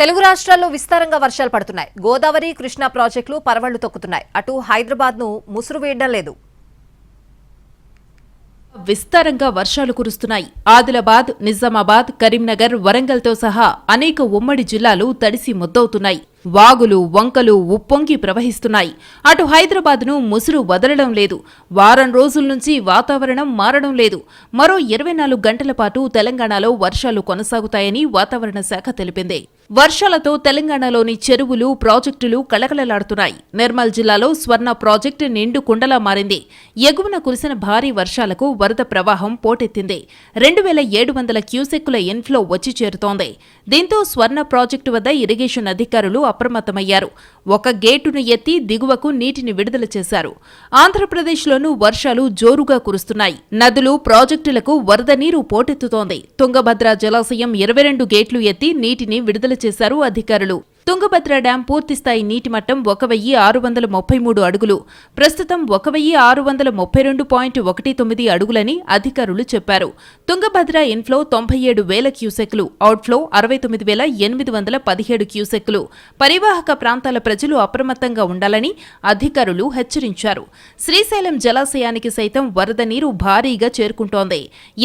తెలుగు రాష్ట్రాల్లో విస్తారంగా వర్షాలు పడుతున్నాయి. గోదావరి కృష్ణా ప్రాజెక్టులు పరవళ్ళు తొక్కుతున్నాయి. అటు హైదరాబాద్ను ముసురు వేయడం లేదు. విస్తారంగా వర్షాలు కురుస్తున్నాయి. ఆదిలాబాద్ నిజామాబాద్ కరీంనగర్ వరంగల్తో సహా అనేక ఉమ్మడి జిల్లాలు తడిసి ముద్దవుతున్నాయి. వాగులు వంకలు ఉప్పొంగి ప్రవహిస్తున్నాయి. అటు హైదరాబాద్ను ముసురు వదలడం లేదు. వారం రోజుల నుంచి వాతావరణం మారడం లేదు. మరో ఇరవై నాలుగు గంటల పాటు తెలంగాణలో వర్షాలు కొనసాగుతాయని వాతావరణ శాఖ తెలిపింది. వర్షాలతో తెలంగాణలోని చెరువులు ప్రాజెక్టులు కళకళలాడుతున్నాయి. నిర్మల్ జిల్లాలో స్వర్ణ ప్రాజెక్టు నిండు కుండలా మారింది. ఎగువన కురిసిన భారీ వర్షాలకు వరద ప్రవాహం పోటెత్తింది. రెండు వేల ఏడు వందల క్యూసెక్కుల ఇన్ఫ్లో వచ్చి చేరుతోంది. దీంతో స్వర్ణ ప్రాజెక్టు వద్ద ఇరిగేషన్ అధికారులు అప్రమత్తమయ్యారు. ఒక గేటును ఎత్తి దిగువకు నీటిని విడుదల చేశారు. ఆంధ్రప్రదేశ్లోనూ వర్షాలు జోరుగా కురుస్తున్నాయి. నదులు ప్రాజెక్టులకు వరద నీరు పోటెత్తుతోంది. తుంగభద్ర జలాశయం ఇరవై రెండు గేట్లు ఎత్తి నీటిని విడుదల చేశారు అధికారులు. తుంగభద్ర డ్యాం పూర్తిస్థాయి నీటి మట్టం ఒక వెయ్యి ఆరు వందల ముప్పై మూడు అడుగులు. ప్రస్తుతం ఒక వెయ్యి ఆరు వందల ముప్పై రెండు పాయింట్ ఒకటి తొమ్మిది అడుగులని అధికారులు చెప్పారు. తుంగభద్ర ఇన్ఫ్లో తొంభై ఏడు వేల క్యూసెక్లు అవుట్ఫ్లో అరవై తొమ్మిది వేల ఎనిమిది వందల పదిహేడు క్యూసెక్లు. పరివాహక ప్రాంతాల ప్రజలు అప్రమత్తంగా ఉండాలని అధికారులు హెచ్చరించారు. శ్రీశైలం జలాశయానికి సైతం వరద నీరు భారీగా చేరుకుంటోంది.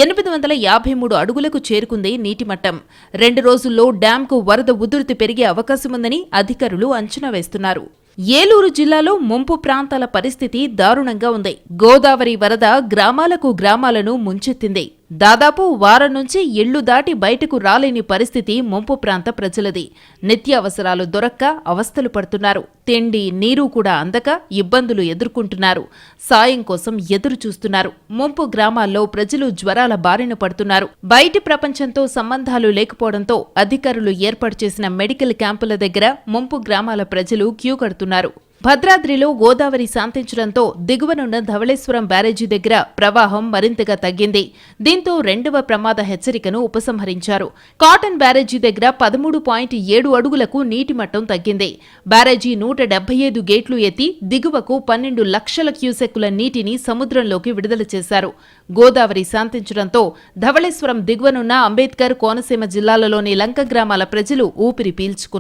ఎనిమిది వందల యాభై మూడు అడుగులకు చేరుకుంది నీటి మట్టం. రెండు రోజుల్లో డ్యాంకు వరద ఉధృతి పెరిగే అవకాశం ఉందని అధికారులు అంచనా వేస్తున్నారు. ఏలూరు జిల్లాలో ముంపు ప్రాంతాల పరిస్థితి దారుణంగా ఉంది. గోదావరి వరద గ్రామాలకు గ్రామాలను ముంచెత్తింది. దాదాపు వారం నుంచి ఇళ్ళు దాటి బయటకు రాలేని పరిస్థితి ముంపు ప్రాంత ప్రజలది. నిత్యావసరాలు దొరక్క అవస్థలు పడుతున్నారు. తిండి నీరు కూడా అందక ఇబ్బందులు ఎదుర్కొంటున్నారు. సాయం కోసం ఎదురు చూస్తున్నారు ముంపు గ్రామాల్లో ప్రజలు జ్వరాల బారిన పడుతున్నారు. బయటి ప్రపంచంతో సంబంధాలు లేకపోవడంతో అధికారులు ఏర్పాటు చేసిన మెడికల్ క్యాంపుల దగ్గర ముంపు గ్రామాల ప్రజలు క్యూ కడుతున్నారు. భద్రాద్రిలో గోదావరి శాంతించడంతో దిగువనున్న ధవళేశ్వరం బ్యారేజీ దగ్గర ప్రవాహం మరింతగా తగ్గింది. దీంతో రెండవ ప్రమాద హెచ్చరికను ఉపసంహరించారు. కాటన్ బ్యారేజీ దగ్గర పదమూడు పాయింట్ ఏడు అడుగులకు నీటి మట్టం తగ్గింది. బ్యారేజీ నూట డెబ్బై ఐదు గేట్లు ఎత్తి దిగువకు పన్నెండు లక్షల క్యూసెక్కుల నీటిని సముద్రంలోకి విడుదల చేశారు. గోదావరి శాంతించడంతో ధవళేశ్వరం దిగువనున్న అంబేద్కర్ కోనసీమ జిల్లాలలోని లంక గ్రామాల ప్రజలు ఊపిరి పీల్చుకున్నారు.